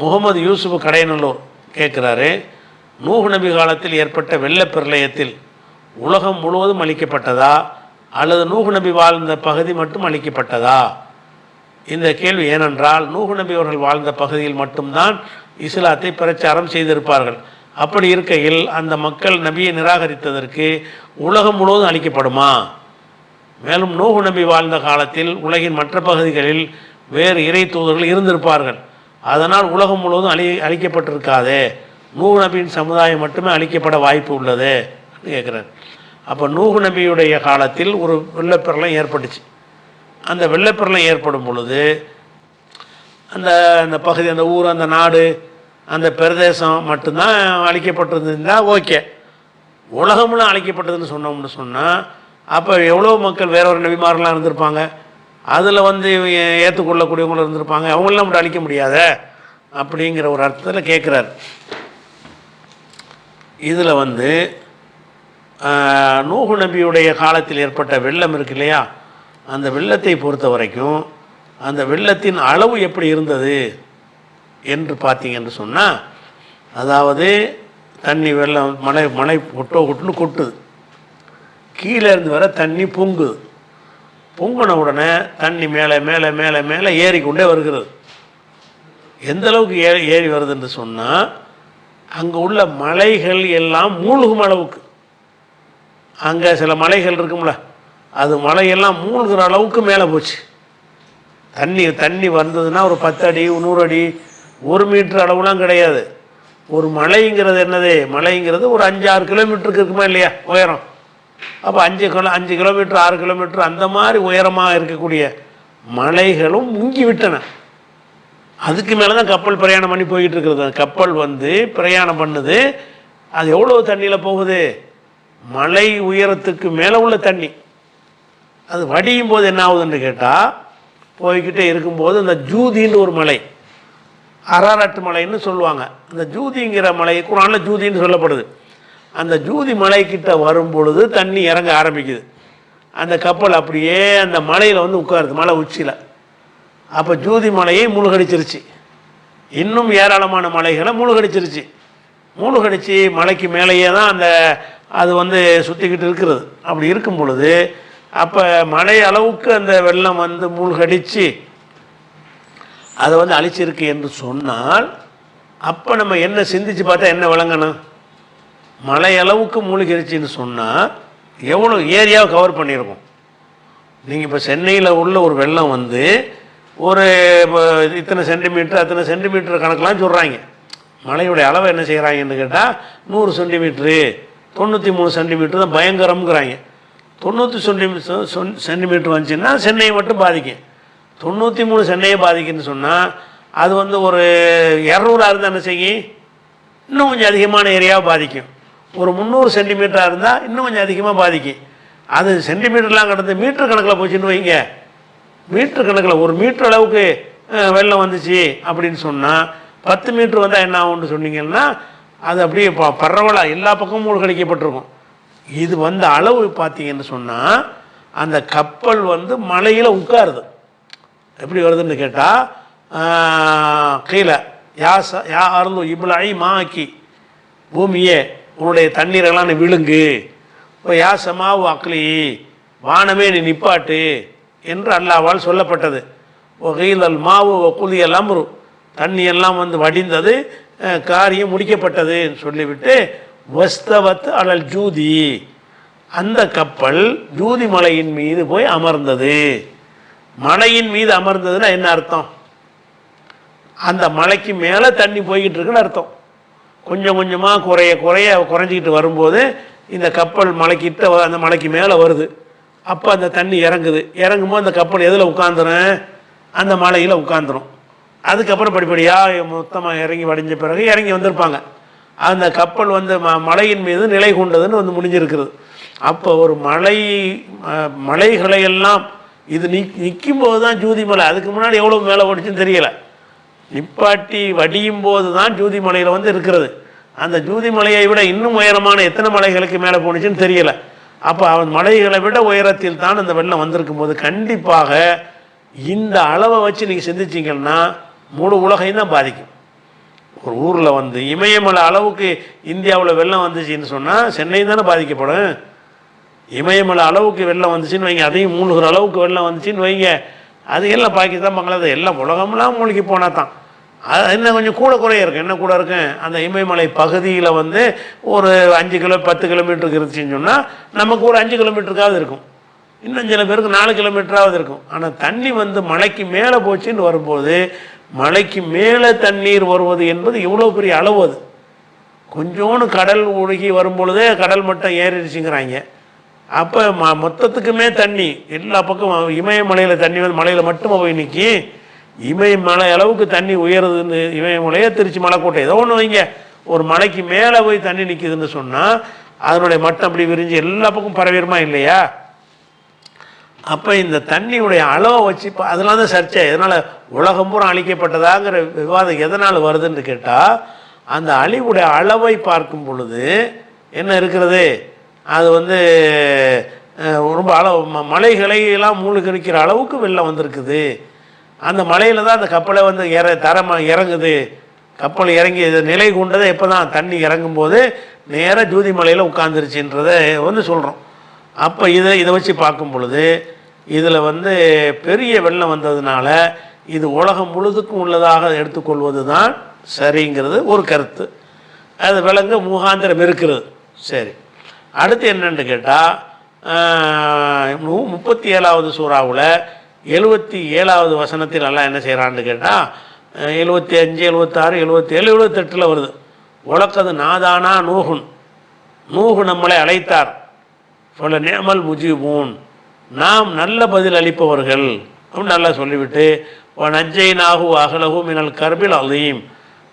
முகமது யூசுப் கடையநல்லூர் கேட்குறாரு நூகு நபி காலத்தில் ஏற்பட்ட வெள்ள பிரளயத்தில் உலகம் முழுவதும் அளிக்கப்பட்டதா அல்லது நூகு நபி வாழ்ந்த பகுதி மட்டும் அளிக்கப்பட்டதா இந்த கேள்வி ஏனென்றால் நூகு நபி அவர்கள் வாழ்ந்த பகுதியில் மட்டும்தான் இஸ்லாத்தை பிரச்சாரம் செய்திருப்பார்கள். அப்படி இருக்கையில் அந்த மக்கள் நபியை நிராகரித்ததற்கு உலகம் முழுவதும் அளிக்கப்படுமா மேலும் நூகு நபி வாழ்ந்த காலத்தில் உலகின் மற்ற பகுதிகளில் வேறு இறை தூதர்கள் இருந்திருப்பார்கள். அதனால் உலகம் முழுவதும் அழி அழிக்கப்பட்டிருக்காதே. நூஹ் நபியின் சமுதாயம் மட்டுமே அழிக்கப்பட வாய்ப்பு உள்ளது கேட்குறேன் அப்போ நூகு நபியுடைய காலத்தில் ஒரு வெள்ளப்பிரளயம் ஏற்பட்டுச்சு. அந்த வெள்ளப்பிரளயம் ஏற்படும் பொழுது அந்த அந்த பகுதி அந்த ஊர் அந்த நாடு அந்த பிரதேசம் மட்டும்தான் அழிக்கப்பட்டிருந்தா ஓகே. உலகமெல்லாம் அழிக்கப்பட்டதுன்னு சொன்னோம்னு சொன்னால் அப்போ எவ்வளோ மக்கள் வேற ஒரு நபிமாரெலாம் இருந்திருப்பாங்க. அதில் வந்து இவங்க ஏற்றுக்கொள்ளக்கூடியவங்களும் இருந்திருப்பாங்க. அவங்களாம் மட்டும் அழிக்க முடியாத? அப்படிங்கிற ஒரு அர்த்தத்தில் கேட்குறாரு இதில் வந்து நூகு நபியுடைய காலத்தில் ஏற்பட்ட வெள்ளம் இருக்கு இல்லையா? அந்த வெள்ளத்தை பொறுத்த வரைக்கும் அந்த வெள்ளத்தின் அளவு எப்படி இருந்தது என்று பார்த்தீங்கன்னு சொன்னால் அதாவது தண்ணி வெள்ளம் மழை மழை கொட்டோ கொட்டுன்னு கொட்டுது. கீழே இருந்து வர தண்ணி பொங்குது. பொங்கின உடனே தண்ணி மேலே மேலே மேலே மேலே ஏறிக்கொண்டே வருகிறது. எந்த அளவுக்கு ஏறி ஏறி வருதுன்னு சொன்னால் அங்கே உள்ள மலைகள் எல்லாம் மூழ்கும் அளவுக்கு. அங்கே சில மலைகள் இருக்கும்ல அது மலையெல்லாம் மூழ்கிற அளவுக்கு மேலே போச்சு. தண்ணி தண்ணி வந்ததுன்னா ஒரு பத்து அடி நூறு அடி ஒரு மீட்டர் அளவுலாம் கிடையாது. ஒரு மலைங்கிறது என்னது? மலைங்கிறது ஒரு அஞ்சு ஆறு கிலோமீட்டருக்கு இருக்குமா இல்லையா? உயரம். அப்போ அஞ்சு கிலோ அஞ்சு கிலோமீட்டர் ஆறு கிலோமீட்டர் அந்த மாதிரி உயரமாக இருக்கக்கூடிய மலைகளும் முங்கி விட்டன. அதுக்கு மேலே தான் கப்பல் பிரயாணம் பண்ணி போய்கிட்டு இருக்கிறது அந்த கப்பல் வந்து பிரயாணம் பண்ணுது. அது எவ்வளோ தண்ணியில் போகுது? மலை உயரத்துக்கு மேலே உள்ள தண்ணி. அது வடியும் போது என்ன ஆகுதுன்னு கேட்டால் போய்கிட்டே இருக்கும்போது அந்த ஜூதின்னு ஒரு மலை. அராரட்டு மலைன்னு சொல்லுவாங்க. அந்த ஜூதிங்கிற மலை குரானில் ஜூதின்னு சொல்லப்படுது. அந்த ஜூதி மலைக்கிட்ட வரும் பொழுது தண்ணி இறங்க ஆரம்பிக்குது. அந்த கப்பல் அப்படியே அந்த மலையில் வந்து உட்காருது மலை உச்சியில். அப்போ ஜூதி மலையை மூழ்கடிச்சிருச்சு. இன்னும் ஏராளமான மலைகளை மூழ்கடிச்சிருச்சு. மூழ்கடிச்சு மலைக்கு மேலேயே தான் அந்த அது வந்து சுற்றிக்கிட்டு இருக்கிறது. அப்படி இருக்கும் பொழுது அப்போ மழை அளவுக்கு அந்த வெள்ளம் வந்து மூழ்கடிச்சு அதை வந்து அழிச்சிருக்கு என்று சொன்னால் அப்போ நம்ம என்ன சிந்திச்சு பார்த்தா என்ன விளங்கணும்? மழை அளவுக்கு சொன்னால் எவ்வளோ ஏரியாவை கவர் பண்ணியிருக்கோம் நீங்கள் இப்போ சென்னையில் உள்ள ஒரு வெள்ளம் வந்து ஒரு இப்போ இத்தனை சென்டிமீட்டர் அத்தனை சென்டிமீட்டர் கணக்கெலாம் சொல்கிறாங்க மழையுடைய அளவை என்ன செய்கிறாங்கன்னு கேட்டால் நூறு சென்டிமீட்ரு தொண்ணூற்றி மூணு சென்டிமீட்டர் தான் பயங்கரம்ங்கிறாங்க. தொண்ணூற்றி சென்டிமீட்டர் சென்டிமீட்டர் வந்துச்சுன்னா சென்னையை மட்டும் பாதிக்கும். தொண்ணூற்றி மூணு சென்னையை பாதிக்குன்னு சொன்னால் அது வந்து ஒரு இரநூறா இருந்தால் என்ன செய்யும்? இன்னும் கொஞ்சம் அதிகமான ஏரியாவை பாதிக்கும். ஒரு முந்நூறு சென்டிமீட்டராக இருந்தால் இன்னும் கொஞ்சம் அதிகமாக பாதிக்கும் அது சென்டிமீட்டர்லாம் கடந்து மீட்டர் கணக்கில் போச்சுன்னு வைங்க. மீட்டர் கணக்கில் ஒரு மீட்டர் அளவுக்கு வெள்ளம் வந்துச்சு அப்படின்னு சொன்னால் பத்து மீட்ரு வந்தால் என்ன ஆகும்னு சொன்னீங்கன்னா அது அப்படியே ப பரவலாக எல்லா பக்கமும் மூழ்கடிக்கப்பட்டிருக்கும். இது வந்த அளவு பார்த்தீங்கன்னு சொன்னால் அந்த கப்பல் வந்து மலையில் உட்காருது. எப்படி வருதுன்னு கேட்டால் கீழே யா ச யா அருள் இவ்வளோ மாக்கி பூமியே உன்னுடைய தண்ணீரெல்லாம் நீ விழுங்கு. இப்போ யா அக்லி வானமே நீ நிப்பாட்டு என்று அல்லாவால் சொல்லப்பட்டது. ஒகையில் மாவு குலியல் அம்ரு. தண்ணி எல்லாம் வந்து வடிந்தது காரியம் முடிக்கப்பட்டதுன்னு சொல்லிவிட்டு வஸ்தவத் அலல் ஜூதி. அந்த கப்பல் ஜூதி மலையின் மீது போய் அமர்ந்தது. மலையின் மீது அமர்ந்ததுன்னா என்ன அர்த்தம்? அந்த மலைக்கு மேலே தண்ணி போய்கிட்டு இருக்குன்னு அர்த்தம். கொஞ்சம் கொஞ்சமாக குறைய குறைய குறைஞ்சிக்கிட்டு வரும்போது இந்த கப்பல் மலைக்கிட்ட அந்த மலைக்கு மேலே வருது. அப்போ அந்த தண்ணி இறங்குது. இறங்கும்போது அந்த கப்பல் எதில் உட்காந்துரும் அந்த மலையில் உட்காந்துரும் அதுக்கப்புறம் படிப்படியாக மொத்தமாக இறங்கி வடிஞ்ச பிறகு இறங்கி வந்திருப்பாங்க. அந்த கப்பல் வந்து ம மலையின் மீது நிலை கொண்டதுன்னு வந்து முடிஞ்சிருக்கிறது. அப்போ ஒரு மலை அஹ், மலைகளை எல்லாம் இது நிக் நிற்கும் போது தான் ஜூதி மலை. அதுக்கு முன்னாடி எவ்வளோ மேலே ஓடிச்சுன்னு தெரியலை. நிப்பாட்டி வடியும் போது தான் ஜூதி மலையில் வந்து இருக்கிறது. அந்த ஜூதி மலையை விட இன்னும் உயரமான எத்தனை மலைகளுக்கு மேலே போணுச்சுன்னு தெரியல. அப்போ அவன் மலைகளை விட உயரத்தில் தான் அந்த வெள்ளம் வந்திருக்கும் போது கண்டிப்பாக இந்த அளவை வச்சு நீங்கள் சிந்திச்சிங்கன்னா முழு உலகையும் தான் பாதிக்கும். ஒரு ஊரில் வந்து இமயமலை அளவுக்கு இந்தியாவில் வெள்ளம் வந்துச்சுன்னு சொன்னால் சென்னை தானே பாதிக்கப்படும். இமயமலை அளவுக்கு வெள்ளம் வந்துச்சுன்னு வைங்க அதையும் மூழ்கிற அளவுக்கு வெள்ளம் வந்துச்சுன்னு வைங்க. அது எல்லாம் பாகிஸ்தான் பங்களாதேஷ் எல்லாம் உலகம்லாம் மூழ்கி போனால் தான் அது என்ன கொஞ்சம் கூட குறைய இருக்கும் என்ன கூட இருக்கும் அந்த இமயமலை பகுதியில் வந்து ஒரு அஞ்சு கிலோ பத்து கிலோமீட்டருக்கு இருந்துச்சுன்னு சொன்னால் நமக்கு ஒரு அஞ்சு கிலோமீட்டருக்காவது இருக்கும். இன்னும் சில பேருக்கு நாலு கிலோமீட்டராவது இருக்கும். ஆனால் தண்ணி வந்து மலைக்கு மேலே போச்சுன்னு வரும்போது மலைக்கு மேலே தண்ணீர் வருவது என்பது இவ்வளோ பெரிய அளவு அது. கொஞ்சோண்டு கடல் ஒழுகி வரும்பொழுதே கடல் மட்டம் ஏறிடுச்சுங்கிறாங்க. அப்போ ம மொத்தத்துக்குமே தண்ணி. எல்லா பக்கம் இமயமலையில் தண்ணி வந்து மலையில் மட்டுமா போய் நிற்கி இமயமலை அளவுக்கு தண்ணி உயருதுன்னு இமயமலையே திருச்சி மலைக்கோட்டை. ஏதோ ஒன்று வைங்க. ஒரு மலைக்கு மேலே போய் தண்ணி நிற்கிதுன்னு சொன்னால் அதனுடைய மட்டம் அப்படி விரிஞ்சு எல்லா பக்கம் பரவிடுமா இல்லையா? அப்போ இந்த தண்ணியுடைய அளவை வச்சு இப்போ அதெல்லாம் தான் சர்ச்சை. எதனால் உலகம் பூரா அழிக்கப்பட்டதாங்கிற விவாதம் எதனால் வருதுன்னு கேட்டால் அந்த அழிவுடைய அளவை பார்க்கும் பொழுது என்ன இருக்கிறது? அது வந்து ரொம்ப அளவு ம- மலைகளை எல்லாம் மூழ்கடிக்கிற அளவுக்கு வெள்ளம் வந்திருக்குது. அந்த மலையில் தான் அந்த கப்பலை வந்து இற தரமாக இறங்குது. கப்பல் இறங்கி நிலை கொண்டதை எப்போ தான் தண்ணி இறங்கும்போது நேராக ஜூதி மலையில் உட்காந்துருச்சுன்றதை வந்து சொல்கிறோம் அப்போ இதை இதை வச்சு பார்க்கும் பொழுது இதில் வந்து பெரிய வெள்ளம் வந்ததுனால இது உலகம் முழுதுக்கும் உள்ளதாக எடுத்துக்கொள்வது தான் சரிங்கிறது ஒரு கருத்து. அது விலங்கு மூகாந்திரம் இருக்கிறது. சரி. அடுத்து என்னென்னு கேட்டால் முப்பத்தி ஏழாவது சூறாவில் எழுபத்தி ஏழாவது வசனத்தில் எல்லாம் என்ன செய்கிறான்னு கேட்டால் எழுபத்தி அஞ்சு எழுபத்தாறு எழுபத்தி ஏழு எழுபத்தெட்டில் வருது. உலக்கது நாதானா நூகுன் நூகு நம்மளை அழைத்தார். சொல்ல நேமல் முஜிபூன். நாம் நல்ல பதில் அளிப்பவர்கள். அப்படின்னு நல்லா சொல்லிவிட்டு நஞ்சை நாகு அகலகு மினல் கர்பில் அலீம்.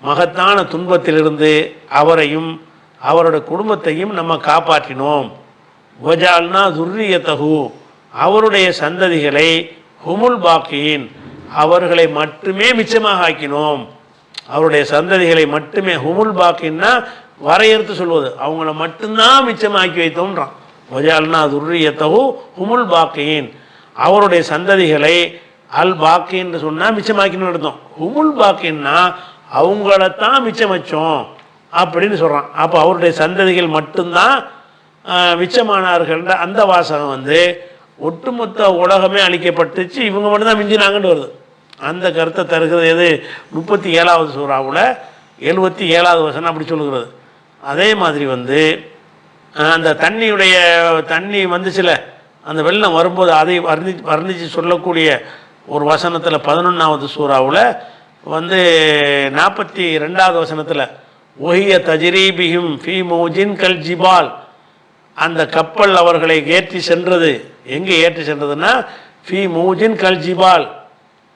மகத்தான துன்பத்திலிருந்து அவரையும் அவரோட குடும்பத்தையும் நம்ம காப்பாற்றினோம். வஜால்னா துர்ரியத்தகு அவருடைய சந்ததிகளை ஹுமுல் பாக்கியின் அவர்களை மட்டுமே மிச்சமாக ஆக்கினோம். அவருடைய சந்ததிகளை மட்டுமே ஹுமுல் பாக்கின்னா வரையறுத்து சொல்வது. அவங்கள மட்டும்தான் மிச்சமாக்கி வைத்தோன்றான். வஜால்னா துர்ரியத்தகு ஹுமுல் பாக்கியின். அவருடைய சந்ததிகளை அல் பாக்கின்னு சொன்னால் மிச்சமாக்கின்னு எடுத்தோம் ஹுமுல் பாக்கின்னா அவங்களத்தான் மிச்சம் வச்சோம். அப்படின்னு சொல்கிறான் அப்போ அவருடைய சந்ததிகள் மட்டும்தான் மிச்சமானார்கள்ன்ற அந்த வாசகம் வந்து ஒட்டுமொத்த உலகமே அழிக்கப்பட்டுச்சு. இவங்க மட்டும்தான் மிஞ்சினாங்கன்னு வருது. அந்த கருத்தை தருகிறது எது? முப்பத்தி ஏழாவது சூறாவில் எழுபத்தி ஏழாவது வசனம் அப்படி சொல்லுகிறது. அதே மாதிரி வந்து அந்த தண்ணியுடைய தண்ணி வந்துச்சுல அந்த வெள்ளம் வரும்போது அதை வர்ணி வர்ணித்து சொல்லக்கூடிய ஒரு வசனத்தில் பதினொன்றாவது சூறாவில் வந்து நாற்பத்தி ரெண்டாவது வசனத்தில் ஒஹிய தஜரீபிஹிம் ஃபி மௌஜின் கல் ஜிபால். அந்த கப்பல் அவர்களை ஏற்றி சென்றது. எங்கே ஏற்றி சென்றதுன்னா ஃபி மௌஜின் கல் ஜிபால்.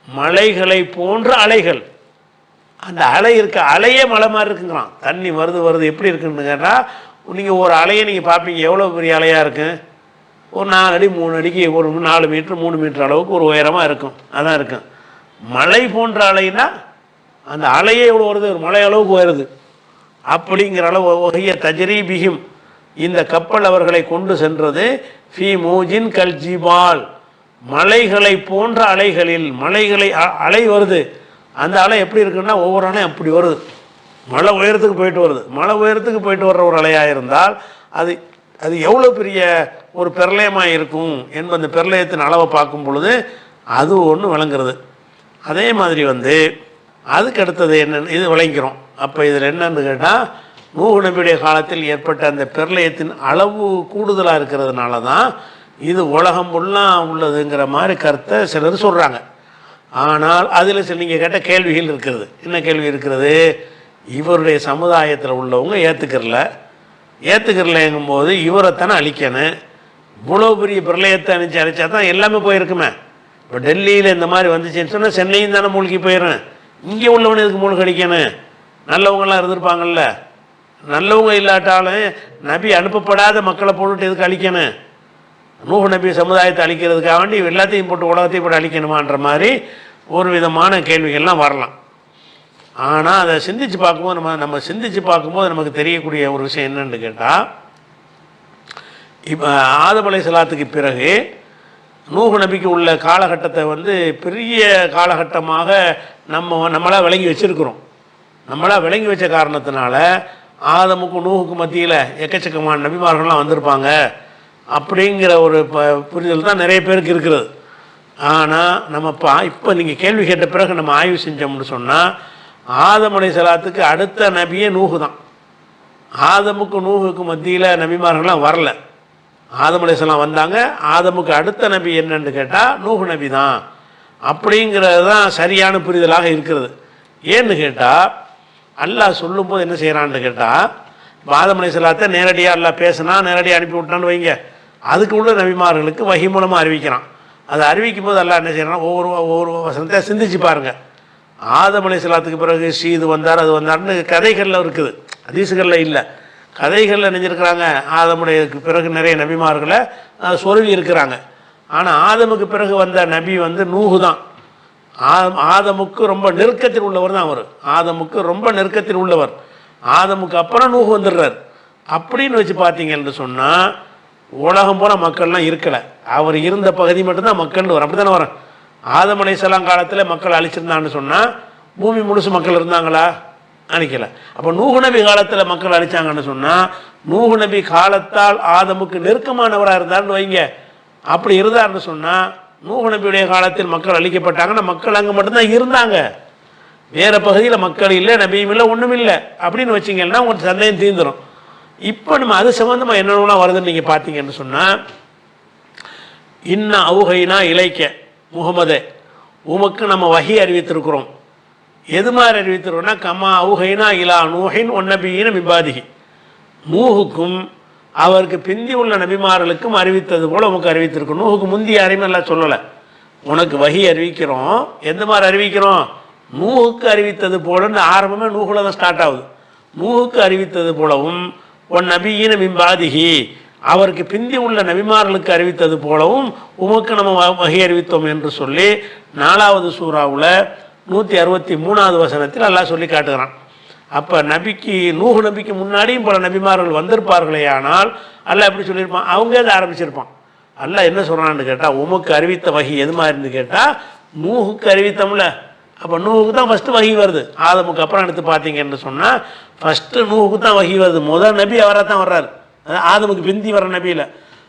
மலைகளை போன்ற அலைகள். அந்த அலை இருக்க அலையே மலை மாதிரி இருக்குங்கிறான். தண்ணி வருது வருது எப்படி இருக்குன்னு கேட்டால் நீங்கள் ஒரு அலையை நீங்கள் பார்ப்பீங்க எவ்வளோ பெரிய அலையாக இருக்கும் ஒரு நாலு அடி மூணு அடிக்கு ஒரு நாலு மீட்ரு மூணு மீட்டர் அளவுக்கு ஒரு உயரமாக இருக்கும். அதான் இருக்கும். மலை போன்ற அலைனா அந்த அலையே எவ்வளோ வருது? ஒரு மலை அளவுக்கு வருது அப்படிங்கிற அளவு வகைய தஜரீபிகும் இந்த கப்பல் அவர்களை கொண்டு சென்றது. ஃபி மூஜின் கல்ஜிபால் மலைகளை போன்ற அலைகளில் மலைகளை அ- அலை வருது. அந்த அலை எப்படி இருக்குன்னா ஒவ்வொரு அலையும் அப்படி வருது. மலை உயரத்துக்கு போயிட்டு வருது. மலை உயரத்துக்கு போயிட்டு வர்ற ஒரு அலையாக இருந்தால் அது அது எவ்வளோ பெரிய ஒரு பிரளயமாக இருக்கும் என்பது அந்த பிரளயத்தின் அளவை பார்க்கும் பொழுது அது ஒன்று விளங்குறது. அதே மாதிரி வந்து அதுக்கு அடுத்தது என்னென்னு இது விளங்கிறோம் அப்போ இதில் என்னன்னு கேட்டால் நூஹு காலத்தில் ஏற்பட்ட அந்த பிரளயத்தின் அளவு கூடுதலாக இருக்கிறதுனால தான் இது உலகம் ஃபுல்லாக உள்ளதுங்கிற மாதிரி கருத்தை சிலர் சொல்கிறாங்க ஆனால் அதில் சில நீங்கள் கேட்ட கேள்விகள் இருக்கிறது என்ன கேள்வி இருக்கிறது இவருடைய சமுதாயத்தில் உள்ளவங்க ஏற்றுக்கிறல ஏற்றுக்கிறலங்கும்போது இவரைத்தானே அழிக்கணும். இவ்வளோ பெரிய பிரளயத்தை அணிச்சு அழிச்சா தான் எல்லாமே போயிருக்குமே. இப்போ டெல்லியில் இந்த மாதிரி வந்துச்சுன்னு சொன்னால் சென்னையும் தானே மூழ்கி போயிடும் இங்கே உள்ளவனு எதுக்கு மூழ்கடிக்கணும்? நல்லவங்களாம் இருந்திருப்பாங்கல்ல. நல்லவங்க இல்லாட்டாலும் நபி அனுப்பப்படாத மக்களை போட்டுட்டு எதுக்கு அழிக்கணும்? நூஹ் நபி சமுதாயத்தை அழிக்கிறதுக்காக வேண்டி எல்லாத்தையும் போட்டு உலகத்தையும் போட்டு அழிக்கணுமான்ற மாதிரி ஒரு விதமான கேள்விகள்லாம் வரலாம். ஆனால் அதை சிந்திச்சு பார்க்கும்போது நம்ம நம்ம சிந்திச்சு பார்க்கும்போது நமக்கு தெரியக்கூடிய ஒரு விஷயம் என்னன்னு கேட்டால் இப்போ ஆதமலை சலாத்துக்கு பிறகு நூகு நபிக்கு உள்ள காலகட்டத்தை வந்து பெரிய காலகட்டமாக நம்ம நம்மளாக விளங்கி வச்சுருக்கிறோம். நம்மளாக விளங்கி வச்ச காரணத்தினால ஆதமுக்கும் நூகுக்கும் மத்தியில் எக்கச்சக்கமான நபிமார்கள்லாம் வந்திருப்பாங்க. அப்படிங்கிற ஒரு புரிதல் தான் நிறைய பேருக்கு இருக்கிறது. ஆனால் நம்ம பா இப்போ நீங்கள் கேள்வி கேட்ட பிறகு நம்ம ஆய்வு செஞ்சோம்னு சொன்னால் ஆதமலை சலாத்துக்கு அடுத்த நபியே நூகு தான். ஆதமுக்கு நூகுக்கு மத்தியில் நபிமார்கள்லாம் வரல. ஆதமலை அலைஹிஸ்ஸலாம் வந்தாங்க ஆதமுக்கு அடுத்த நபி என்னன்னு கேட்டால் நூகு நபி தான். அப்படிங்கிறது தான் சரியான புரிதலாக இருக்கிறது. ஏன்னு கேட்டால் அல்லாஹ் சொல்லும்போது என்ன செய்கிறான்னு கேட்டால் இப்போ செல்லாத்த நேரடியாக எல்லாம் பேசினா நேரடியாக அனுப்பி விட்டான்னு வைங்க. அதுக்கு உள்ள நபிமார்களுக்கு வகி மூலமாக அறிவிக்கிறான். அதை அறிவிக்கும் போது எல்லாம் என்ன செய்கிறான் ஒவ்வொரு ஒவ்வொரு வசனத்தை சிந்திச்சு பாருங்கள் ஆதமலை செல்லாத்துக்கு பிறகு ஸ்ரீ இது வந்தார் அது வந்தார்னு கதைகளில் இருக்குது. அதிசுகளில் இல்லை. கதைகளில் நினைஞ்சிருக்கிறாங்க ஆதமுடைய பிறகு நிறைய நபிமார்களை சொருவி இருக்கிறாங்க. ஆனால் ஆதமுக்கு பிறகு வந்த நபி வந்து நூகு தான். ஆதமுக்கு ரொம்ப நெருக்கத்தில் உள்ளவர் தான் அவர். ஆதமுக்கு ரொம்ப நெருக்கத்தில் உள்ளவர். ஆதமுக்கு அப்புறம் நூகு வந்துடுறார். அப்படின்னு வச்சு பார்த்தீங்கன்னு சொன்னால் உலகம் போல மக்கள்லாம் இருக்கலை. அவர் இருந்த பகுதி மட்டும்தான் மக்கள்னு வரும். அப்படி தானே வரும்? ஆதம் அலைஹிஸ்ஸலாம் காலத்தில் மக்கள் அழிச்சிருந்தான்னு சொன்னால் பூமி முழுசு மக்கள் இருந்தாங்களா? அழிக்கல. அப்போ நூகு நபி காலத்தில் மக்கள் அழிச்சாங்கன்னு சொன்னால் நூகு நபி காலத்தால் ஆதமுக்கு நெருக்கமானவராக இருந்தார்னு வைங்க. அப்படி இருந்தார்னு சொன்னால் நூகு நபியுடைய காலத்தில் மக்கள் அழிக்கப்பட்டாங்கன்னா மக்கள் அங்கே மட்டும்தான் இருந்தாங்க. வேறு பகுதியில் மக்கள் இல்லை நபியும் இல்லை ஒன்றும் இல்லை. அப்படின்னு வச்சிங்கன்னா உங்களுக்கு சந்தேகம் தீர்ந்துடும் இப்போ நம்ம அது சம்மந்தமாக என்னென்னலாம் வருதுன்னு நீங்கள் பார்த்தீங்கன்னு சொன்னால் இன்ன அவுகைனா இலைக்க முகமதே உமக்கு நம்ம வகி அறிவித்திருக்கிறோம். எது மாதிரி அறிவித்திருக்கோம்னா கமா அவுகைனா இலா நூஹின் ஒன்னபியின் மிபாதிகி நூஹுக்கும் அவருக்கு பிந்தி உள்ள நபிமார்களுக்கும் அறிவித்தது போல உமக்கு அறிவித்திருக்கும் உனக்கு முந்தைய அறிவு எல்லாம் சொல்லலை. உனக்கு வகி அறிவிக்கிறோம். எந்த மாதிரி அறிவிக்கிறோம்? நூகுக்கு அறிவித்தது போலன்னு ஆரம்பமே நூகுல தான் ஸ்டார்ட் ஆகுது. நூகுக்கு அறிவித்தது போலவும் உன் நபியின மிம்பாதிகி அவருக்கு பிந்தி உள்ள நபிமார்களுக்கு அறிவித்தது போலவும் உமக்கு நம்ம வ- வகை அறிவித்தோம் என்று சொல்லி நாலாவது சூறாவில் நூற்றி அறுபத்தி மூணாவது வசனத்தில் எல்லாம் சொல்லி காட்டுகிறான். அப்போ நபிக்கு நூகு நபிக்கு முன்னாடியும் பல நபிமார்கள் வந்திருப்பார்களே ஆனால் அல்ல எப்படி சொல்லியிருப்பான்? அவங்க அதை ஆரம்பிச்சிருப்பான். அல்ல என்ன சொல்கிறான்னு கேட்டால் உமக்கு அறிவித்த வகை எது மாதிரின்னு கேட்டால் நூகுக்கு அறிவித்தோம்ல. அப்போ நூகுக்கு தான் ஃபஸ்ட்டு வகி வருது. ஆதமுக்கு அப்புறம் எடுத்து பார்த்தீங்கன்னு சொன்னால் ஃபஸ்ட்டு நூகுக்கு தான் வகி வருது. முதல் நபி அவராக தான் வர்றாரு. அதாவது ஆதமுக்கு பிந்தி வர நபியில்.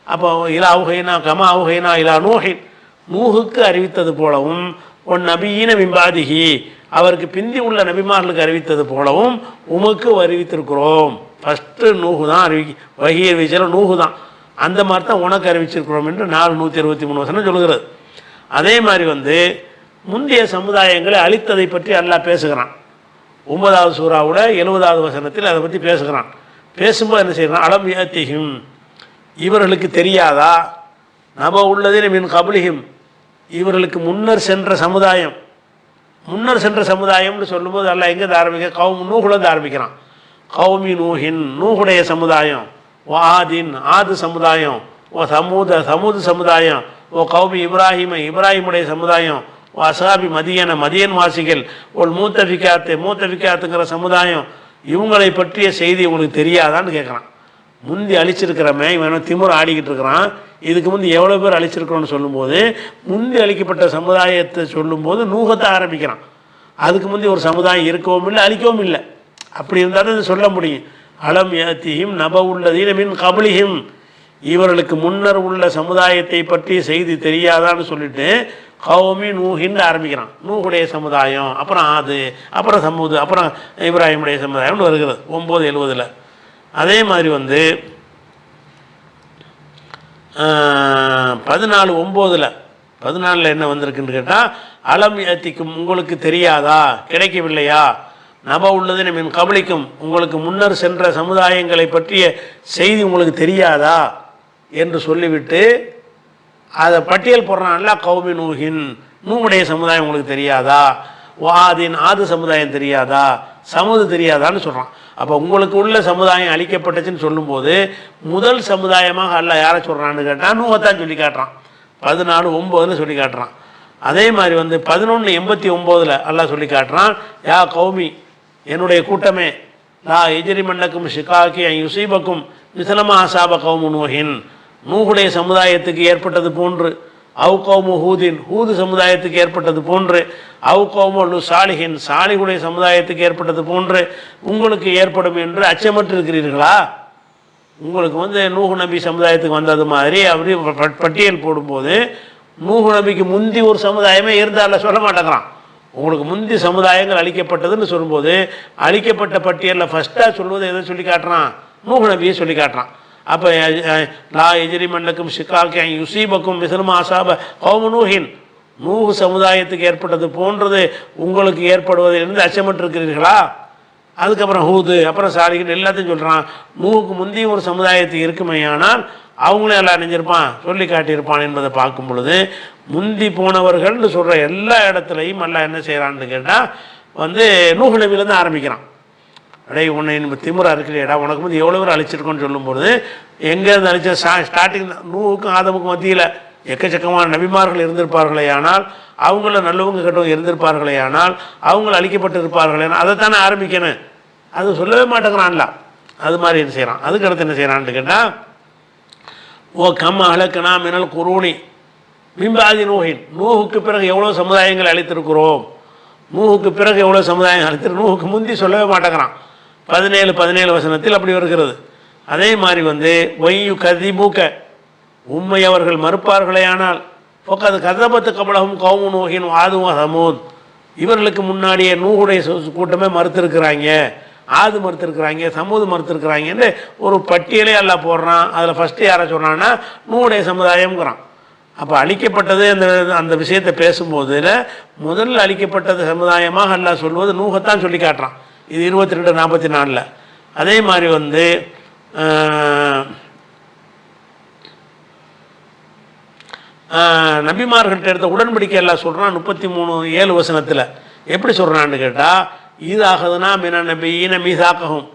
அப்போ இலா அவுகைனா கமா அவுகைனா இலா நூஹின். நூகுக்கு அறிவித்தது போலவும் உன் நபியின மிம்பாதிகி அவருக்கு பிந்தி உள்ள நபிமார்களுக்கு அறிவித்தது போலவும் உமக்கு அறிவித்திருக்கிறோம். ஃபஸ்ட்டு நூகு தான் அறிவி வகி அறிவிச்சல நூகு தான். அந்த மாதிரி தான் உனக்கு அறிவிச்சிருக்கிறோம் என்று நாலு நூற்றி அறுபத்தி மூணு வசனம் சொல்கிறது அதே மாதிரி வந்து முந்தைய சமுதாயங்களை அழித்ததை பற்றி எல்லாம் பேசுகிறான். ஒன்பதாவது சூறாவோட எழுபதாவது வசனத்தில் அதை பற்றி பேசுகிறான். பேசும்போது என்ன செய்கிறான்? அலம் ஏத்திகும் இவர்களுக்கு தெரியாதா? நப உள்ளதில் மின் கபலிகம் இவர்களுக்கு முன்னர் சென்ற சமுதாயம் முன்னர் சென்ற சமுதாயம்னு சொல்லும்போது அல்ல எங்கே ஆரம்பிக்க கௌம் நூகுலேருந்து ஆரம்பிக்கிறான் கௌமி நூஹின் நூகுடைய சமுதாயம் ஓ ஆதின் ஆது சமுதாயம் ஓ சமூத சமூது சமுதாயம் ஓ கௌமி இப்ராஹிம இப்ராஹிமுடைய சமுதாயம் ஓ அசாபி மதியன மதியன் வாசிகள் ஒரு மூத்த விக்காத்துங்கிற சமுதாயம் இவங்களை பற்றிய செய்தி உங்களுக்கு தெரியாதான்னு கேட்குறான். முந்தி அழிச்சிருக்கிறவன் இவன் திமுற ஆடிக்கிட்டு இருக்கிறான். இதுக்கு முந்தி எவ்வளோ பேர் அழிச்சிருக்கிறோன்னு சொல்லும்போது முந்தி அழிக்கப்பட்ட சமுதாயத்தை சொல்லும்போது நூகத்தை ஆரம்பிக்கிறான். அதுக்கு முந்தி ஒரு சமுதாயம் இருக்கவும் இல்லை அழிக்கவும் இல்லை. அப்படி இருந்தாலும் இது சொல்ல முடியும். அலம் ஏத்தியும் நப உள்ளதீன மின் கபலிஹிம். இவர்களுக்கு முன்னர் உள்ள சமுதாயத்தை பற்றி செய்தி தெரியாதான்னு சொல்லிட்டு கௌமி நூஹின்னு ஆரம்பிக்கிறான். நூஹுடைய சமுதாயம் அப்புறம் ஆது அப்புறம் சமூது அப்புறம் இப்ராஹிமுடைய சமுதாயம்னு வருகிறது. ஒம்பது எழுவதில். அதே மாதிரி வந்து பதினாலு ஒம்போதில் பதினாலில் என்ன வந்திருக்குன்னு கேட்டால் அலம் ஏத்திக்கும் உங்களுக்கு தெரியாதா? கிடைக்கவில்லையா? நப உள்ளது மின் கபலிக்கும் உங்களுக்கு முன்னர் சென்ற சமுதாயங்களை பற்றிய செய்தி உங்களுக்கு தெரியாதா? என்று சொல்லிவிட்டு அதை பட்டியல் போடுறான்ல கௌமி நூகின் நூவுடைய சமுதாயம் உங்களுக்கு தெரியாதா? வாதின் ஆது சமுதாயம் தெரியாதா? சமுது தெரியாதான்னு சொல்கிறான் அப்போ உங்களுக்கு உள்ள சமுதாயம் அழிக்கப்பட்டுச்சுன்னு சொல்லும்போது முதல் சமுதாயமாக அல்ல யாரை சொல்கிறான்னு கேட்டால் நூகத்தான் சொல்லி காட்டுறான். பதினாலு ஒம்போதுன்னு சொல்லி காட்டுறான். அதே மாதிரி வந்து பதினொன்று எண்பத்தி ஒம்போதில் அல்லாஹ் சொல்லி காட்டுறான் யா கௌமி என்னுடைய கூட்டமே லா எஜரி மண்டக்கும் ஷிகாக்கி யுசீபக்கும் மிசலமா சாப கௌமு நூஹின். நூகுடைய சமுதாயத்துக்கு ஏற்பட்டது போன்று அவுகோமு ஹூதின் ஹூது சமுதாயத்துக்கு ஏற்பட்டது போன்று அவுகோமோ சாலிகின் சாலிஹின் சாலிகுடைய சமுதாயத்துக்கு ஏற்பட்டது போன்று உங்களுக்கு ஏற்படும் என்று அச்சமற்றிருக்கிறீர்களா? உங்களுக்கு வந்து நூஹு நபி சமுதாயத்துக்கு வந்தது மாதிரி அப்படி பட்டியல் போடும்போது நூஹு நபிக்கு முந்தி ஒரு சமுதாயமே இருந்தால சொல்ல மாட்டேங்கிறான். உங்களுக்கு முந்தி சமுதாயங்கள் அழிக்கப்பட்டதுன்னு சொல்லும்போது அழிக்கப்பட்ட பட்டியலில் ஃபஸ்ட்டாக சொல்வது எதை சொல்லி காட்டுறான்? நூஹு நபியை சொல்லி காட்டுறான். அப்போ லா எஜிரி மண்டக்கும் யுசீபக்கும் விசலமா அசாப கௌம நூஹு சமுதாயத்துக்கு ஏற்பட்டது போன்றது உங்களுக்கு ஏற்படுவதிலிருந்து அச்சமிட்டிருக்கிறீர்களா அதுக்கப்புறம் ஹூது அப்புறம் சாலிகின் எல்லாத்தையும் சொல்கிறான் நூவுக்கு முந்தைய ஒரு சமுதாயத்துக்கு இருக்குமையானால் அவங்களும் எல்லாம் நினைஞ்சிருப்பான் சொல்லி காட்டியிருப்பான் என்பதை பார்க்கும் பொழுது முந்தி போனவர்கள்னு சொல்கிற எல்லா இடத்துலையும் எல்லாம் என்ன செய்கிறான்னு கேட்டால் வந்து நூஹு ஆரம்பிக்கிறான். அடே உன்னை நம்ம திமுறா இருக்கிறியடா உனக்கு வந்து எவ்வளோ பேர் அழிச்சிருக்கோன்னு சொல்லும்போது எங்கேருந்து அழிச்ச ஸ்டா ஸ்டார்டிங் நூவுக்கும் ஆதமுக்கும் மத்தியில் எக்கச்சக்கமான நபிமார்கள் இருந்திருப்பார்களே ஆனால் அவங்கள நல்லவங்க கெட்டவங்க இருந்திருப்பார்களே ஆனால் அவங்கள அழிக்கப்பட்டு இருப்பார்களே அதைத்தானே ஆரம்பிக்கணும். அது சொல்லவே மாட்டேங்கிறான்ல. அது மாதிரி என்ன செய்கிறான் அதுக்கு அடுத்து என்ன செய்கிறான்னு கேட்டால் ஓ கம் அழக்கனா மினல் குரூணி மிம்பாதி நூகின் நூகுக்கு பிறகு எவ்வளோ சமுதாயங்கள் அழித்திருக்கிறோம்? நூகுக்கு பிறகு எவ்வளோ சமுதாயம் அழித்திரு நூகுக்கு முந்தி சொல்லவே மாட்டேங்கிறான். பதினேழு பதினேழு வசனத்தில் அப்படி வருகிறது. அதே மாதிரி வந்து ஒய்யு கதி மூக்க உண்மை அவர்கள் மறுப்பார்களேயானால் அது கதபத்து கபலகம் கௌமு நோகின் ஆதுவ சமூத். இவர்களுக்கு முன்னாடியே நூகுடைய கூட்டமே மறுத்திருக்கிறாங்க. ஆது மறுத்திருக்கிறாங்க சமூது மறுத்திருக்கிறாங்கன்னு ஒரு பட்டியலே எல்லாம் போடுறான். அதில் ஃபஸ்ட்டு யாரை சொன்னான்னா நூடைய சமுதாயம்ங்கிறான். அப்போ அழிக்கப்பட்டது அந்த அந்த விஷயத்தை பேசும்போதில் முதல்ல அழிக்கப்பட்டது சமுதாயமாக அல்லா சொல்வது நூகத்தான் சொல்லி காட்டுறான். இது இருபத்தி ரெண்டு நாற்பத்தி நாலில் அதே மாதிரி வந்து ஆஹ், நபிமார்கள்ட்ட எடுத்த உடன்படிக்கை எல்லாம் சொல்கிறான் முப்பத்தி மூணு ஏழு வசனத்தில். எப்படி சொல்கிறான்னு கேட்டால் ஈதாகுதுன்னா மின நபி ஈன மீதாக்கவும்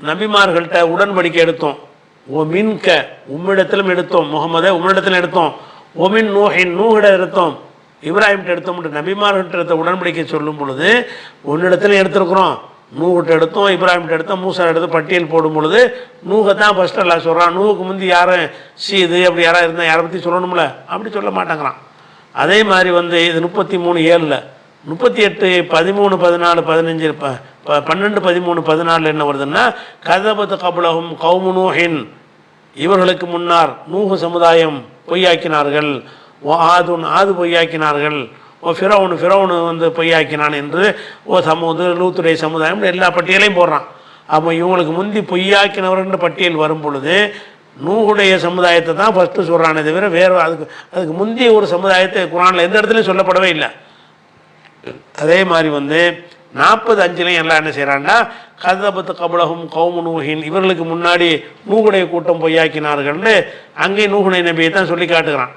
நபிமார்கள்ட்ட உடன்படிக்கை எடுத்தோம். ஓ மின்க. உம்மிடத்திலும் எடுத்தோம். முகமதை உம்மிடத்திலும் எடுத்தோம். ஒமின் நூஹின். நூகிட எடுத்தோம். இப்ராஹிம்கிட்ட மட்டும் நபிமார்கிட்ட எடுத்த உடன்படிக்கை சொல்லும் பொழுது உன்னிடத்துல எடுத்திருக்கிறோம். நூகிட்ட எடுத்தோம் இப்ராஹிம்கிட்ட எடுத்தோம் மூசா எடுத்து பட்டியல் போடும் பொழுது நூகை தான் ஃபஸ்ட்டு எல்லாம் சொல்கிறான் நூகுக்கு முந்தி யாரும் சீது அப்படி யாராக இருந்தால் யாரை பற்றி சொல்லணும்ல? அப்படி சொல்ல மாட்டேங்கிறான் அதே மாதிரி வந்து இது முப்பத்தி மூணு ஏழில் முப்பத்தி எட்டு பதிமூணு பதினாலு பதினஞ்சு ப ப- பன்னெண்டு பதிமூணு பதினாலு என்ன வருதுன்னா கதபத்து கவுமு நூஹின். இவர்களுக்கு முன்னார் நூகு சமுதாயம் பொய்யாக்கினார்கள். ஓ ஆதுன் ஆது பொய்யாக்கினார்கள். ஓ ஃபிரௌன் ஃபிரௌன் வந்து பொய்யாக்கினான் என்று ஓ சமூது லூத்துடைய சமுதாயம் எல்லா பட்டியலையும் போடுறான். அப்போ இவங்களுக்கு முந்தி பொய்யாக்கினவர்கள் பட்டியல் வரும் பொழுது நூகுடைய சமுதாயத்தை தான் ஃபஸ்ட்டு சொல்கிறானே தவிர வேறு அதுக்கு அதுக்கு முந்தைய ஒரு சமுதாயத்தை குரானில் எந்த இடத்துலையும் சொல்லப்படவே இல்லை. அதே மாதிரி வந்து நாற்பது அஞ்சுலையும் எல்லாம் என்ன செய்கிறான்னா கதபத்து கபலகம் கவுமு நூகின் இவர்களுக்கு முன்னாடி நூகுடைய கூட்டம் பொய்யாக்கினார்கள்னு அங்கேயும் நூகுனை நபியை தான் சொல்லி காட்டுகிறான்.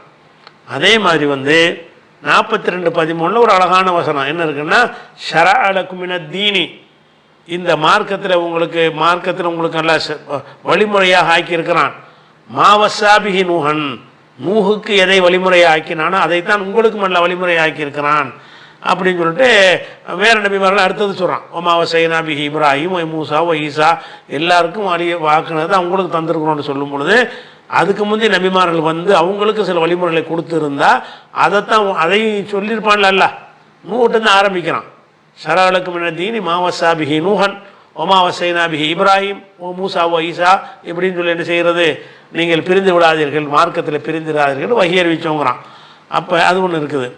அதே மாதிரி வந்து நாற்பத்தி ரெண்டு பதிமூணில் ஒரு அழகான வசனம். என்ன இருக்குன்னா ஷரா அலக்குமின தீனி. இந்த மார்க்கத்தில் உங்களுக்கு மார்க்கத்தில் உங்களுக்கு நல்லா ச- வழிமுறையாக ஆக்கியிருக்கிறான். மாவசாபிகி நூகன் நூகுக்கு எதை வழிமுறையாக ஆக்கினானோ அதைத்தான் உங்களுக்கும் நல்ல வழிமுறையாக ஆக்கியிருக்கிறான் அப்படின்னு சொல்லிட்டு வேற நபிமார்கள் அடுத்தது சொல்கிறான் ஒமாவ சைனா பிஹி இப்ராஹிம் ஒய் மூசா ஒய் ஈசா. எல்லாருக்கும் வழிய வாக்குனது அவங்களுக்கு தந்திருக்கிறோன்னு சொல்லும் பொழுது அதுக்கு முந்தைய நபிமார்கள் வந்து அவங்களுக்கு சில வழிமுறைகளை கொடுத்துருந்தா அதைத்தான் அதையும் சொல்லியிருப்பான்ல அல்ல. நூட்டு ஆரம்பிக்கிறான். சரவலுக்கு முன்ன தீனி மாவசாபிஹி நூஹன் ஒமாவசைனாபிஹி இப்ராஹிம் ஓ மூசா ஓ ஈசா இப்படின்னு சொல்லி என்ன செய்கிறது நீங்கள் பிரிந்து விடாதீர்கள் மார்க்கத்தில் பிரிந்து விடாதீர்கள் வகி அறிவிச்சோங்கிறான். அப்போ அது ஒன்று இருக்குது.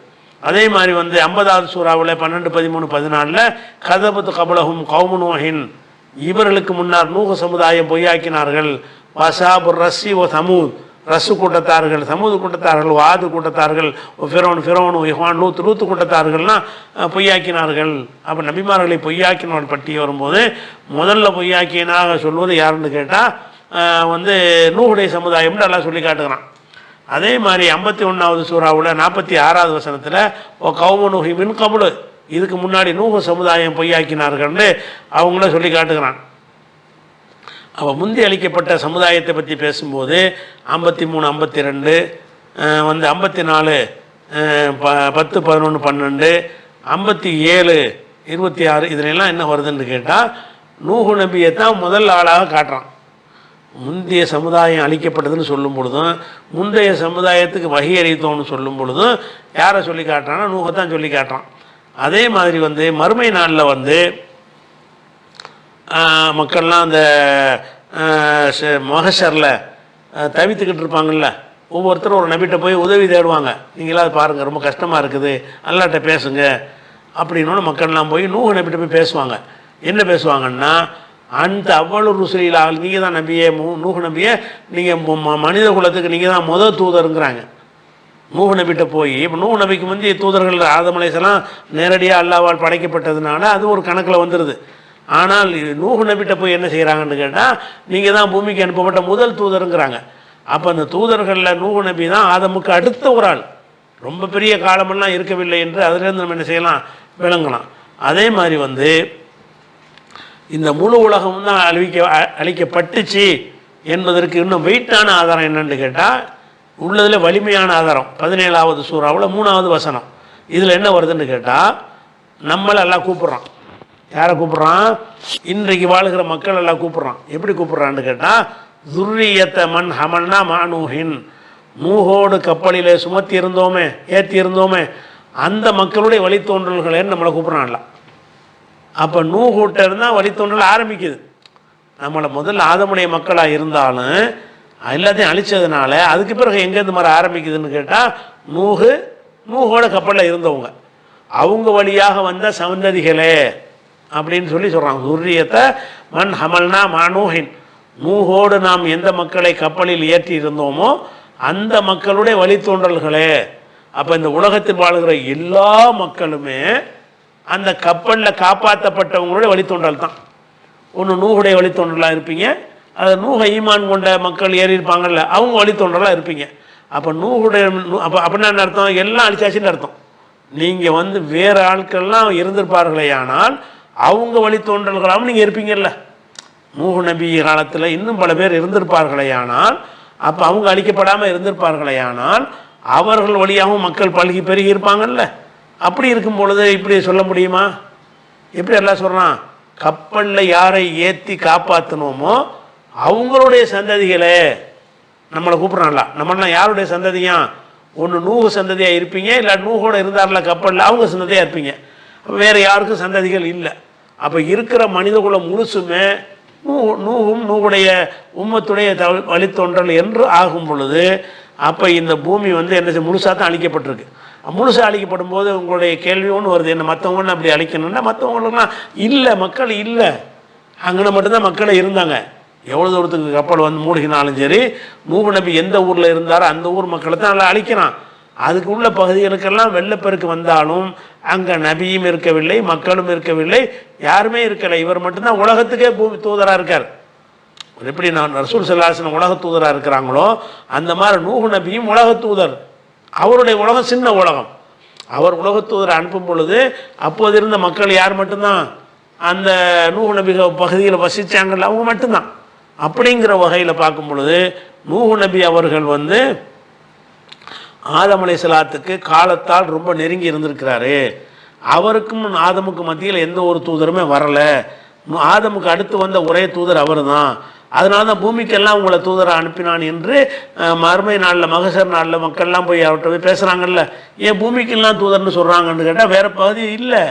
அதே மாதிரி வந்து ஐம்பதாவது சூறாவில் பன்னெண்டு பதிமூணு பதினாலில் கதபத்து கபலகும் கௌமு நோஹின். இவர்களுக்கு முன்னார் நூக சமுதாயம் பொய்யாக்கினார்கள். வசாபுர் ரஸ்ஸி ஓ சமூத். ரசு கூட்டத்தார்கள் சமூது கூட்டத்தார்கள் வாது கூட்டத்தார்கள் ஓ ஃபிரோன் ஃபிரோன் இஹ்வான் லூத் லூத்து கூட்டத்தார்கள்லாம் பொய்யாக்கினார்கள். அப்போ நபிமார்களை பொய்யாக்கினவன் பட்டி வரும்போது முதல்ல பொய்யாக்கியனாக சொல்வது யாருன்னு கேட்டால் வந்து நூகுடைய சமுதாயம்னு எல்லாம் சொல்லி காட்டுகிறான். அதே மாதிரி ஐம்பத்தி ஒன்றாவது சூறாவில் நாற்பத்தி ஆறாவது வசனத்தில் ஓ கௌம நூஹி மின் கபுலு. இதுக்கு முன்னாடி நூக சமுதாயம் பொய்யாக்கினார்கள்னு அவங்கள சொல்லி காட்டுகிறான். அப்போ முந்தி அளிக்கப்பட்ட சமுதாயத்தை பற்றி பேசும்போது ஐம்பத்தி மூணு ஐம்பத்தி ரெண்டு வந்து ஐம்பத்தி நாலு ப பத்து பதினொன்று பன்னெண்டு ஐம்பத்தி ஏழு இருபத்தி ஆறு இதுலெல்லாம் என்ன வருதுன்னு கேட்டால் நூகு நபியை தான் முதல் ஆளாக காட்டுறான். முந்தைய சமுதாயம் அழிக்கப்பட்டதுன்னு சொல்லும் பொழுதும் முந்தைய சமுதாயத்துக்கு வகை அறிவித்தோம்னு சொல்லும் பொழுதும் யாரை சொல்லி காட்டுறான்னா நூகத்தான் சொல்லி காட்டுறான். அதே மாதிரி வந்து மறுமை நாளில் வந்து மக்கள்லாம் அந்த மகசரில் தவித்துக்கிட்டு இருப்பாங்கல்ல. ஒவ்வொருத்தரும் ஒரு நபிட்ட போய் உதவி தேடுவாங்க. நீங்களாவது பாருங்கள் ரொம்ப கஷ்டமாக இருக்குது. அல்லாட்ட பேசுங்க. அப்படின்னு மக்கள்லாம் போய் நூக நபிட்ட போய் பேசுவாங்க. என்ன பேசுவாங்கன்னா அந்த அவ்வளவு ருசுலிலாக நீங்கள் தான் நம்பியே மூ- நூக நபியே நீங்கள் மனித குலத்துக்கு நீங்கள் தான் முதல் தூதருங்கிறாங்க. நூஹ் நபிட்ட போய் இப்போ நூக நபிக்கு முந்தைய தூதர்கள் ஆதம் நேரடியாக அல்லாவால் படைக்கப்பட்டதுனால அது ஒரு கணக்கில் வந்துடுது ஆனால் நூகு நபிட்ட போய் என்ன செய்கிறாங்கன்னு கேட்டால் நீங்கள் தான் பூமிக்கு அனுப்பப்பட்ட முதல் தூதருங்கிறாங்க. அப்போ அந்த தூதர்களில் நூகு நபி தான் ஆதமுக்கு அடுத்த ஒரு ஆள். ரொம்ப பெரிய காலமெல்லாம் இருக்கவில்லை என்று அதிலிருந்து நம்ம என்ன செய்யலாம்? விளங்கலாம். அதே மாதிரி வந்து இந்த முழு உலகம் தான் அழிவிக்க அழிக்கப்பட்டுச்சு என்பதற்கு இன்னும் வெயிட்டான ஆதாரம் என்னென்னு கேட்டால் உள்ளதில் வலிமையான ஆதாரம். பதினேழாவது சூறாவில் மூணாவது வசனம். இதில் என்ன வருதுன்னு கேட்டால் நம்மளை எல்லாம் கூப்பிட்றோம் யாரை கூப்பிட்றான்? இன்றைக்கு வாழுகிற மக்கள் எல்லாம் கூப்பிட்றான். எப்படி கூப்பிட்றான்னு கேட்டால் துர்ரியத்த மண் ஹமல்னா மானூஹின். நூகோடு கப்பலில் சுமத்தி இருந்தோமே ஏற்றி இருந்தோமே அந்த மக்களுடைய வழித்தோன்றல்களேன்னு நம்மளை கூப்பிட்றான்ல? அப்போ நூகூட்ட இருந்தால் வழித்தோன்றல் ஆரம்பிக்குது. நம்மளை முதல்ல ஆதமுடைய மக்களாக இருந்தாலும் எல்லாத்தையும் அழித்ததுனால அதுக்கு பிறகு எங்கேருந்து மாதிரி ஆரம்பிக்குதுன்னு கேட்டால் நூகு நூகோட கப்பலில் இருந்தவங்க. அவங்க வழியாக வந்த சந்ததிகளே அப்படின்னு சொல்லி சொல்கிறான் துர்ரியத்தை மண் ஹமல்னா மானூஹின். நூஹோடு நாம் எந்த மக்களை கப்பலில் ஏற்றி இருந்தோமோ அந்த மக்களுடைய வழித்தோன்றல்களே. அப்போ இந்த உலகத்தில் வாழ்கிற எல்லா மக்களுமே அந்த கப்பலில் காப்பாற்றப்பட்டவங்களுடைய வழித்தோன்றல் தான். ஒன்று நூகுடைய வழித்தோன்றலாக இருப்பீங்க அது நூக ஈமான் கொண்ட மக்கள் ஏறி இருப்பாங்கல்ல அவங்க வழித்தோன்றலாக இருப்பீங்க. அப்போ நூகுடைய அப்போ அப்படின்னா என்ன அர்த்தம்? எல்லாம் அழிச்சாச்சுன்னு அர்த்தம். நீங்கள் வந்து வேறு ஆட்கள்லாம் இருந்திருப்பார்களே ஆனால் அவங்க வழித்தோன்றல்களாகவும் நீங்கள் இருப்பீங்கல்ல. நூஹு நபி காலத்தில் இன்னும் பல பேர் இருந்திருப்பார்களே ஆனால் அப்போ அவங்க அழிக்கப்படாமல் இருந்திருப்பார்களே ஆனால் அவர்கள் வழியாகவும் மக்கள் பழகி பெருகி இருப்பாங்கல்ல. அப்படி இருக்கும் பொழுது இப்படி சொல்ல முடியுமா? எப்படி எல்லாம் சொல்கிறான் கப்பலில் யாரை ஏற்றி காப்பாற்றினோமோ அவங்களுடைய சந்ததிகளே. நம்மளை கூப்பிட்றான்ல. நம்மளாம் யாருடைய சந்ததியாக ஒன்று நூகு சந்ததியாக இருப்பீங்க இல்லை நூகோடு இருந்தார்ல கப்பலில் அவங்க சந்ததியாக இருப்பீங்க. வேறு யாருக்கும் சந்ததிகள் இல்லை. அப்போ இருக்கிற மனிதகுலம் முழுசுமே நூ நூகும் நூவுடைய உம்மத்துடைய தவ- வழித்தொன்றல் என்று ஆகும் பொழுது அப்போ இந்த பூமி வந்து என்ன முழுசாக தான் அழிக்கப்பட்டிருக்கு. முழுசாக அழிக்கப்படும் போது உங்களுடைய கேள்வி ஒன்று வருது என்ன மற்றவங்கன்னு அப்படி அழிக்கணும்னா மற்றவங்களுக்குலாம் இல்லை மக்கள் இல்லை. அங்கே மட்டும்தான் மக்களே இருந்தாங்க. எவ்வளோ தூரத்துக்கு கப்பல் வந்து மூழ்கினாலும் சரி நூபு நபி எந்த ஊரில் இருந்தாரோ அந்த ஊர் மக்களை தான் நல்லா அழிக்கிறான். அதுக்கு உள்ள பகுதிகளுக்கெல்லாம் வெள்ளப்பெருக்கு வந்தாலும் அங்கே நபியும் இருக்கவில்லை மக்களும் இருக்கவில்லை யாருமே இருக்கலை. இவர் மட்டும்தான் உலகத்துக்கே பூமி தூதராக இருக்கார். எப்படி நான் ரசூல் செல்லாசன் உலக தூதராக இருக்கிறாங்களோ அந்த மாதிரி நூகு நபியும் உலக தூதர். அவருடைய உலகம் சின்ன உலகம். அவர் உலக தூதரை அனுப்பும் பொழுது அப்போது இருந்த மக்கள் யார் மட்டும்தான்? அந்த நூகு நபி பகுதியில் வசித்தாங்கல்ல அவங்க மட்டும்தான். அப்படிங்கிற வகையில் பார்க்கும் பொழுது நூகு நபி அவர்கள் வந்து ஆதம் சலாத்துக்கு காலத்தால் ரொம்ப நெருங்கி இருந்திருக்கிறாரு. அவருக்கும் ஆதமுக்கு மத்தியில் எந்த ஒரு தூதருமே வரலை. ஆதமுக்கு அடுத்து வந்த ஒரே தூதர் அவர் தான் அதனால தான் பூமிக்கெல்லாம் உங்களை தூதரை அனுப்பினான் என்று மறுமை நாளில் மகசர் நாளில் மக்கள்லாம் போய் அவர்கிட்ட போய் பேசுகிறாங்கல்ல ஏன் பூமிக்கெல்லாம் தூதர்னு சொல்கிறாங்கன்னு கேட்டால் வேறு பகுதி இல்லை.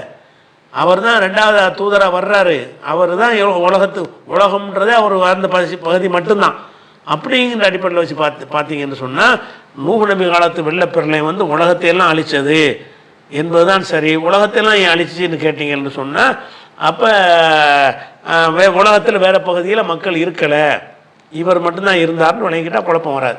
அவர் தான் ரெண்டாவது தூதராக வர்றாரு. அவர் தான் உலகத்து உலகம்ன்றதே அவர் வாழ்ந்த பகுதி பகுதி மட்டும்தான். அப்படிங்கிற அடிப்படையில் வச்சு பார்த்து பார்த்தீங்கன்னு சொன்னால் நூஹு நபி காலத்து வெள்ளப்பிரளயம் வந்து உலகத்தையெல்லாம் அழிச்சது. என்பதுதான் சரி. உலகத்தையெல்லாம் ஏன் அழிச்சின்னு கேட்டீங்கன்னு சொன்னால் அப்போ வே உலகத்தில் வேறு பகுதியில் மக்கள் இருக்கலை. இவர் மட்டும்தான் இருந்தார்னு விளங்கிக்கிட்டால் குழப்பம் வராது.